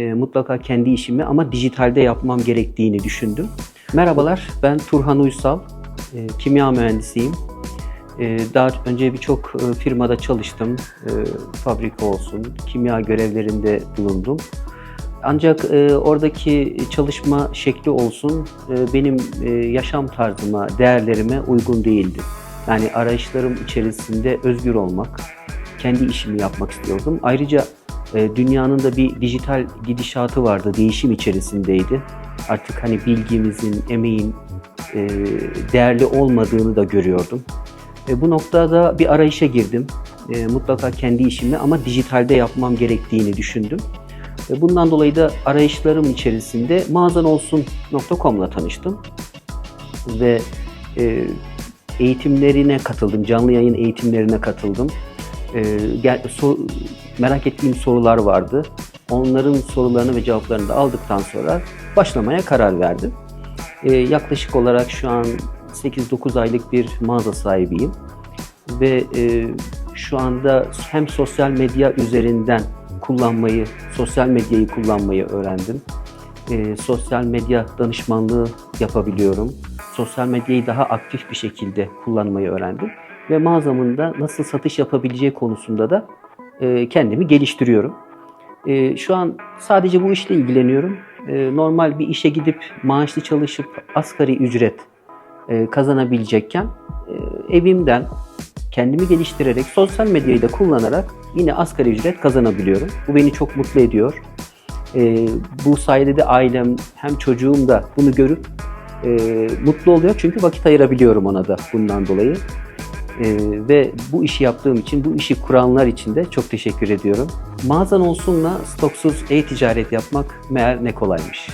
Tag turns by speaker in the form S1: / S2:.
S1: E, mutlaka kendi işimi ama dijitalde yapmam gerektiğini düşündüm. Merhabalar, ben Turhan Uysal, e, kimya mühendisiyim. E, daha önce birçok e, firmada çalıştım, e, fabrika olsun, kimya görevlerinde bulundum. Ancak e, oradaki çalışma şekli olsun e, benim e, yaşam tarzıma, değerlerime uygun değildi. Yani arayışlarım içerisinde özgür olmak, kendi işimi yapmak istiyordum. Ayrıca dünyanın da bir dijital gidişatı vardı, değişim içerisindeydi. Artık hani bilgimizin, emeğin e, değerli olmadığını da görüyordum. E, bu noktada bir arayışa girdim. E, mutlaka kendi işimi ama dijitalde yapmam gerektiğini düşündüm. E, bundan dolayı da arayışlarım içerisinde mağazanolsun.com'la tanıştım. Ve e, eğitimlerine katıldım, canlı yayın eğitimlerine katıldım. E, so- merak ettiğim sorular vardı. Onların sorularını ve cevaplarını da aldıktan sonra başlamaya karar verdim. E, yaklaşık olarak şu an 8-9 aylık bir mağaza sahibiyim. Ve e, şu anda hem sosyal medya üzerinden kullanmayı, sosyal medyayı kullanmayı öğrendim. E, sosyal medya danışmanlığı yapabiliyorum. Sosyal medyayı daha aktif bir şekilde kullanmayı öğrendim. Ve mağazamın da nasıl satış yapabileceği konusunda da e, kendimi geliştiriyorum. E, şu an sadece bu işle ilgileniyorum. E, normal bir işe gidip maaşlı çalışıp asgari ücret e, kazanabilecekken e, evimden kendimi geliştirerek sosyal medyayı da kullanarak yine asgari ücret kazanabiliyorum. Bu beni çok mutlu ediyor. E, bu sayede de ailem hem çocuğum da bunu görüp e, mutlu oluyor çünkü vakit ayırabiliyorum ona da bundan dolayı. E, ve bu işi yaptığım için, bu işi kuranlar için de çok teşekkür ediyorum. Mağazan olsunla stoksuz e-ticaret yapmak meğer ne kolaymış.